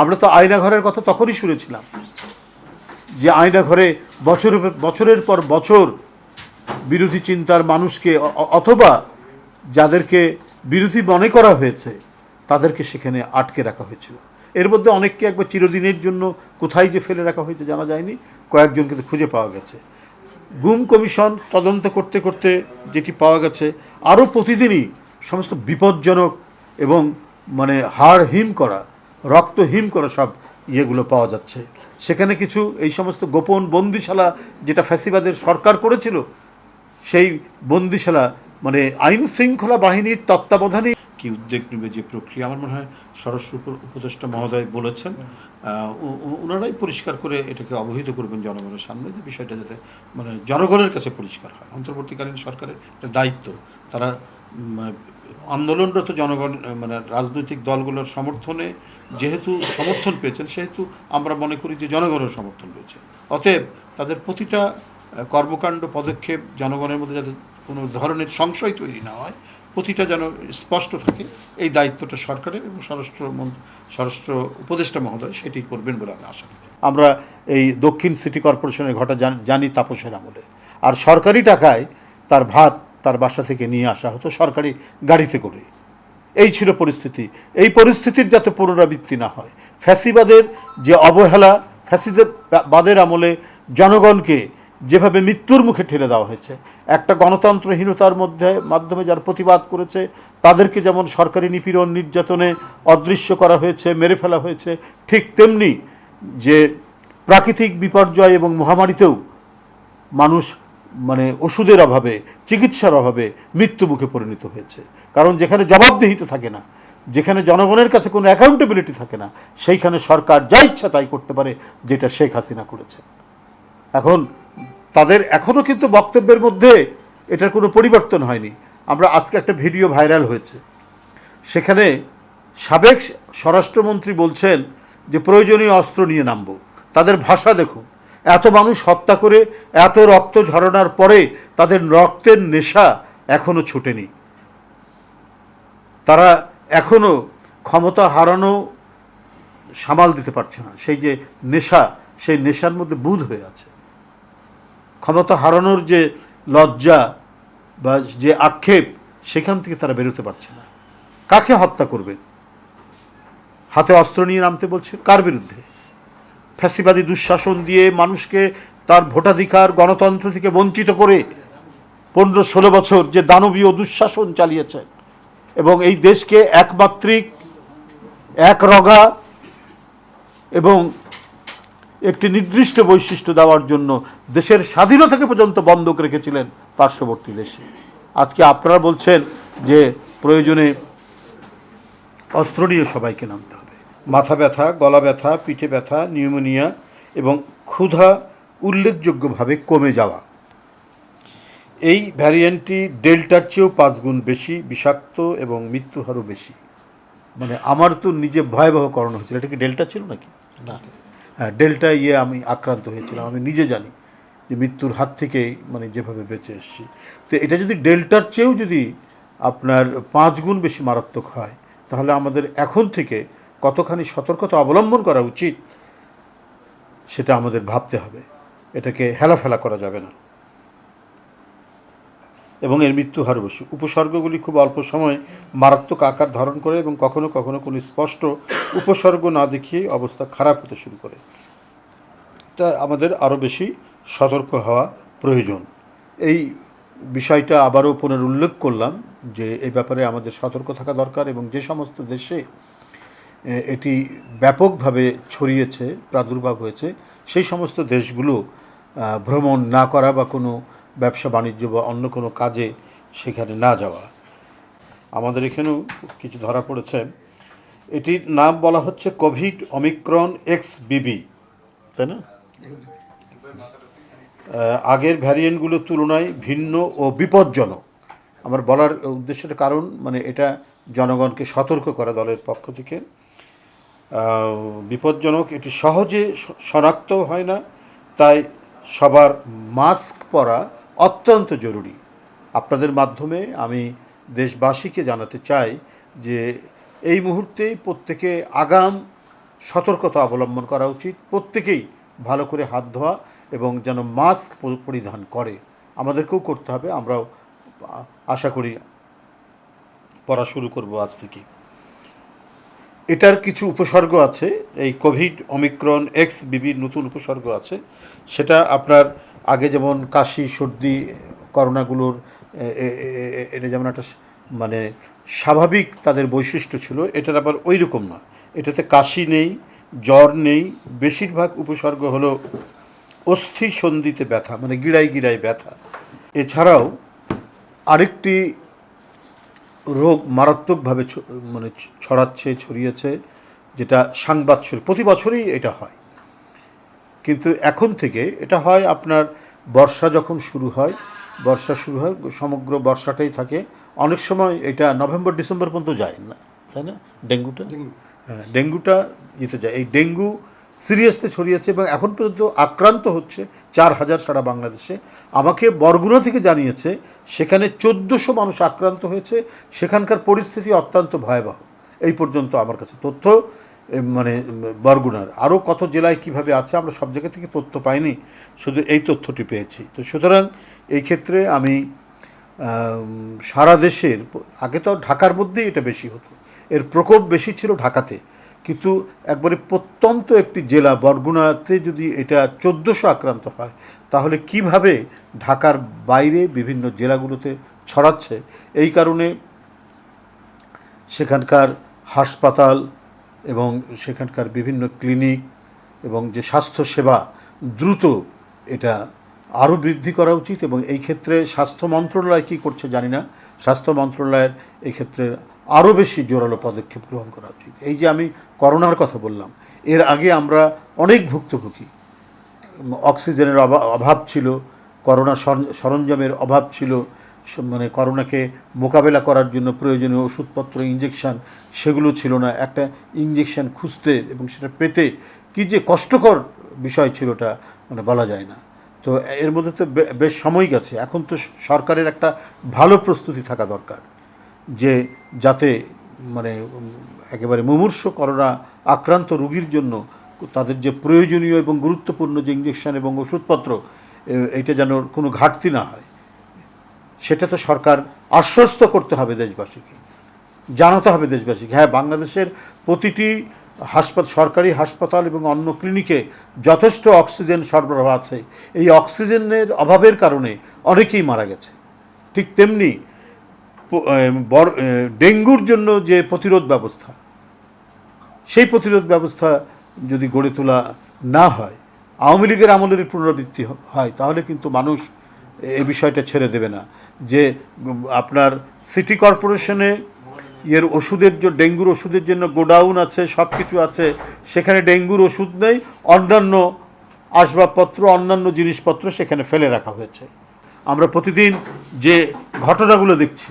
আমরা তো আয়নাঘরের কথা তখনই শুনেছিলাম যে আয়নাঘরে বছরের পর- বছরের পর বছর বিরোধী চিন্তার মানুষকে অথবা যাদেরকে বিরোধী মনে করা হয়েছে, তাদেরকে সেখানে আটকে রাখা হয়েছিল। এর মধ্যে অনেককে একবার চিরদিনের জন্য কোথায় যে ফেলে রাখা হয়েছে জানা যায়নি, কয়েকজনকে খুঁজে পাওয়া গেছে। গুম কমিশন তদন্ত করতে করতে যেটি পাওয়া গেছে, আরও প্রতিদিনই সমস্ত বিপজ্জনক এবং মানে হাড় হিম করা রক্ত করে সব ইয়েগুলো পাওয়া যাচ্ছে। সেখানে কিছু এই সমস্ত গোপন বন্দিশালা যেটা ফ্যাসিবাদের সরকার করেছিল, সেই বন্দিশালা মানে আইন শৃঙ্খলা বাহিনীর তত্ত্বাবধানে কি উদ্যোগ নেবে যে প্রক্রিয়া? আমার মনে হয় স্বরাষ্ট্র উপ- উপদেষ্টা মহোদয় বলেছেন। ওনারাই পরিষ্কার করে এটাকে অবহিত করবেন জনগণের সামনে, যে বিষয়টা যাতে মানে জনগণের কাছে পরিষ্কার হয়। অন্তর্বর্তীকালীন সরকারের একটা দায়িত্ব। তারা আন্দোলনরত জনগণ মানে রাজনৈতিক দলগুলোর সমর্থনে যেহেতু সমর্থন পেয়েছেন, সেহেতু আমরা মনে করি যে জনগণের সমর্থন পেয়েছে। অতএব তাদের প্রতিটা কর্মকাণ্ড, পদক্ষেপ জনগণের মধ্যে যাতে কোনো ধরনের সংশয় তৈরি না হয়, প্রতিটা যেন স্পষ্ট থাকে, এই দায়িত্বটা সরকারের এবং স্বরাষ্ট্র স্বরাষ্ট্র উপদেষ্টা মহোদয় সেটি করবেন বলে আমি আশা করি। আমরা এই দক্ষিণ সিটি কর্পোরেশনের ঘটা জানি তাপসের আমলে। আর সরকারি টাকায় তার ভাত তার বাসা থেকে নিয়ে আসা হতো সরকারি গাড়িতে করে। এই ছিল পরিস্থিতি। এই পরিস্থিতির যাতে পুনরাবৃত্তি না হয়, ফ্যাসিবাদের যে অবহেলা, ফ্যাসিদের বাদের আমলে জনগণকে যেভাবে মৃত্যুর মুখে ঠেলে দেওয়া হয়েছে, একটা গণতন্ত্রহীনতার মধ্যে, মাধ্যমে যারা প্রতিবাদ করেছে, তাদেরকে যেমন সরকারি নিপীড়ন, নির্যাতনে অদৃশ্য করা হয়েছে, মেরে ফেলা হয়েছে, ঠিক তেমনি যে প্রাকৃতিক বিপর্যয় এবং মহামারীতেও মানুষ মানে ওষুধের অভাবে, চিকিৎসার অভাবে মৃত্যু মুখে পরিণত হয়েছে। কারণ যেখানে জবাবদিহিতে থাকে না, যেখানে জনগণের কাছে কোনো অ্যাকাউন্টেবিলিটি থাকে না, সেইখানে সরকার যা ইচ্ছা তাই করতে পারে, যেটা শেখ হাসিনা করেছে এখন তাদের এখনও কিন্তু বক্তব্যের মধ্যে এটার কোনো পরিবর্তন হয়নি। আমরা আজকে একটা ভিডিও ভাইরাল হয়েছে। সেখানে সাবেক স্বরাষ্ট্রমন্ত্রী বলছেন যে, প্রয়োজনীয় অস্ত্র নিয়ে নামব। তাদের ভাষা দেখুন। এত মানুষ হত্যা করে, এত রক্ত ঝরনার পরে তাদের রক্তের নেশা এখনও ছুটেনি। তারা এখনও ক্ষমতা হারানো সামাল দিতে পারছে না। সেই যে নেশা, সেই নেশার মধ্যে বুধ হয়ে আছে। ক্ষমতা হারানোর যে লজ্জা বা যে আক্ষেপ, সেখান থেকে তারা বেরোতে পারছে না। কাকে হত্যা করবে? হাতে অস্ত্র নিয়ে নামতে বলছে? কার বিরুদ্ধে? ফ্যাসিবাদী দুঃশাসন দিয়ে মানুষকে তার ভোটাধিকার গণতন্ত্র থেকে বঞ্চিত করে পনেরো ষোলো বছর যে দানবীয় দুঃশাসন চালিয়েছেন এবং এই দেশকে একমাত্রিক এক রগা এবং একটি নির্দিষ্ট বৈশিষ্ট্য দেওয়ার জন্য দেশের স্বাধীনতাকে পর্যন্ত বন্ধক রেখেছিলেন পার্শ্ববর্তী দেশে। আজকে আপনারা বলছেন যে প্রয়োজনে অস্ত্র নিয়ে সবাইকে নামতে হবে। মাথা ব্যথা গলা ব্যথা পিঠে ব্যথা নিউমোনিয়া এবং ক্ষুধা উল্লেখযোগ্যভাবে কমে যাওয়া। এই ভ্যারিয়েন্টটি ডেল্টার চেয়েও পাঁচ গুণ বেশি বিষাক্ত এবং মৃত্যু হারও বেশি। মানে আমার তো নিজে ভয়াবহ করণ হয়েছিল। এটা কি ডেল্টা ছিল নাকি? না। হ্যাঁ ডেল্টা ইয়ে আমি আক্রান্ত হয়েছিলাম। আমি নিজে জানি যে মৃত্যুর হাত থেকে মানে যেভাবে বেঁচে এসেছি। তো এটা যদি ডেল্টার চেয়েও যদি আপনার পাঁচ গুণ বেশি মারাত্মক হয় তাহলে আমাদের এখন থেকে কতখানি সতর্কতা অবলম্বন করা উচিত সেটা আমাদের ভাবতে হবে। এটাকে হেলাফেলা করা যাবে না। এবং এর মৃত্যু হার বেশি উপসর্গগুলি খুব অল্প সময় মারাত্মক আকার ধারণ করে এবং কখনো কখনো কোনো স্পষ্ট উপসর্গ না দেখিয়ে অবস্থা খারাপ হতে শুরু করে। তা আমাদের আরও বেশি সতর্ক হওয়া প্রয়োজন। এই বিষয়টা আবারও পুনরুল্লেখ করলাম যে এই ব্যাপারে আমাদের সতর্ক থাকা দরকার এবং যে সমস্ত দেশে এ, এটি ব্যাপকভাবে ছড়িয়েছে, প্রাদুর্ভাব হয়েছে। সেই সমস্ত দেশগুলো ভ্রমণ না করা বা কোনো ব্যবসা বাণিজ্য বা অন্য কোনো কাজে সেখানে না যাওয়া। আমাদের এখানেও কিছু ধরা পড়েছে। এটির নাম বলা হচ্ছে কোভিড অমিক্রন এক্স বিবি, তাই না? আগের ভ্যারিয়েন্টগুলোর তুলনায় ভিন্ন ও বিপজ্জনক। আমার বলার উদ্দেশ্যটা কারণ মানে এটা জনগণকে সতর্ক করা দলের পক্ষ থেকে। বিপজ্জনক, এটি সহজে শনাক্ত হয় না। তাই সবার মাস্ক পরা অত্যন্ত জরুরি। আপনাদের মাধ্যমে আমি দেশবাসীকে জানাতে চাই যে এই মুহূর্তে প্রত্যেকে আগাম সতর্কতা অবলম্বন করা উচিত। প্রত্যেকেই ভালো করে হাত ধোয়া এবং যেন মাস্ক পরিধান করে। আমাদেরকেও করতে হবে। আমরাও আশা করি পড়া শুরু করব আজ থেকে। এটার কিছু উপসর্গ আছে। এই কোভিড অমিক্রন এক্স বিবির নতুন উপসর্গ আছে। সেটা আপনার আগে যেমন কাশি, সর্দি, করোনাগুলোর এটা যেমন একটা মানে স্বাভাবিক তাদের বৈশিষ্ট্য ছিল, এটার আবার ওই রকম না। এটাতে কাশি নেই, জ্বর নেই, বেশিরভাগ উপসর্গ হলো অস্থি সন্ধিতে ব্যথা মানে গিড়াই গিড়াই ব্যথা। এছাড়াও আরেকটি রোগ মারাত্মকভাবে মানে ছড়াচ্ছে ছড়িয়েছে যেটা সাংবাৎসর প্রতি বছরই এটা হয়। কিন্তু এখন থেকে এটা হয় আপনার বর্ষা যখন শুরু হয় বর্ষা শুরু হয় সমগ্র বর্ষাটাই থাকে। অনেক সময় এটা নভেম্বর ডিসেম্বর পর্যন্ত যায় না তাই না? ডেঙ্গুটা? হ্যাঁ ডেঙ্গুটা যেতে যায়। এই ডেঙ্গু সিরিয়াসলি ছড়িয়েছে এবং এখন পর্যন্ত আক্রান্ত হচ্ছে চার হাজার সারা বাংলাদেশে। আমাকে বরগুনা থেকে জানিয়েছে, সেখানে চোদ্দোশো মানুষ আক্রান্ত হয়েছে। সেখানকার পরিস্থিতি অত্যন্ত ভয়াবহ। এই পর্যন্ত আমার কাছে তথ্য মানে বরগুনার। আরও কত জেলায় কীভাবে আছে, আমরা সব জায়গা থেকে তথ্য পাইনি, শুধু এই তথ্যটি পেয়েছি। তো সুতরাং এই ক্ষেত্রে আমি, সারা দেশের, আগে তো ঢাকার মধ্যেই এটা বেশি হতো। এর প্রকোপ বেশি ছিল ঢাকাতে। কিন্তু একবারে প্রত্যন্ত একটি জেলা বরগুনাতে যদি এটা চোদ্দোশো আক্রান্ত হয়, তাহলে কীভাবে ঢাকার বাইরে বিভিন্ন জেলাগুলোতে ছড়াচ্ছে? এই কারণে সেখানকার হাসপাতাল এবং সেখানকার বিভিন্ন ক্লিনিক এবং যে স্বাস্থ্যসেবা দ্রুত এটা আরও বৃদ্ধি করা উচিত এবং এই ক্ষেত্রে স্বাস্থ্য মন্ত্রণালয় কী করছে জানি না। স্বাস্থ্য মন্ত্রণালয়ের এই ক্ষেত্রে আরও বেশি জোরালো পদক্ষেপ গ্রহণ করা উচিত। এই যে আমি করোনার কথা বললাম, এর আগে আমরা অনেক ভুক্তভোগী। অক্সিজেনের অভা- অভাব ছিল, করোনা সরঞ্জামের অভাব ছিল মানে করোনাকে মোকাবেলা করার জন্য প্রয়োজনীয় ওষুধপত্র ইঞ্জেকশন সেগুলো ছিল না। একটা ইঞ্জেকশন খুঁজতে এবং সেটা পেতে কি যে কষ্টকর বিষয় ছিল ওটা মানে বলা যায় না। তো এর মধ্যে তো বেশ সময় গেছে। এখন তো সরকারের একটা ভালো প্রস্তুতি থাকা দরকার। যে যাতে মানে একেবারে মুমূর্ষ করোনা আক্রান্ত রোগীর জন্য তাদের যে প্রয়োজনীয় এবং গুরুত্বপূর্ণ যে ইঞ্জেকশন এবং ওষুধপত্র, এ- এইটা যেন কোনো ঘাটতি না হয়, সেটা তো সরকার আশ্বস্ত করতে হবে দেশবাসীকে। জানাতে হবে দেশবাসীকে হ্যাঁ বাংলাদেশের প্রতিটি হাসপাতাল সরকারি হাসপাতাল এবং অন্য ক্লিনিকে যথেষ্ট অক্সিজেন সরবরাহ আছে। এই অক্সিজেনের অভাবের কারণে অনেকেই মারা গেছে। ঠিক তেমনি ডেঙ্গুর জন্য যে প্রতিরোধ ব্যবস্থা, সেই প্রতিরোধ ব্যবস্থা যদি গড়ে তোলা না হয়, আওয়ামী লীগের আমলের পুনরাবৃত্তি হয়, তাহলে কিন্তু মানুষ এ বিষয়টা ছেড়ে দেবে না। যে, আপনার সিটি কর্পোরেশনে এর ওষুধের জন্য ডেঙ্গুর ওষুধের জন্য গোডাউন আছে সব কিছু আছে, সেখানে ডেঙ্গুর ওষুধ নেই, অন্যান্য আসবাবপত্র, অন্যান্য জিনিসপত্র সেখানে ফেলে রাখা হয়েছে। আমরা প্রতিদিন যে ঘটনাগুলো দেখছি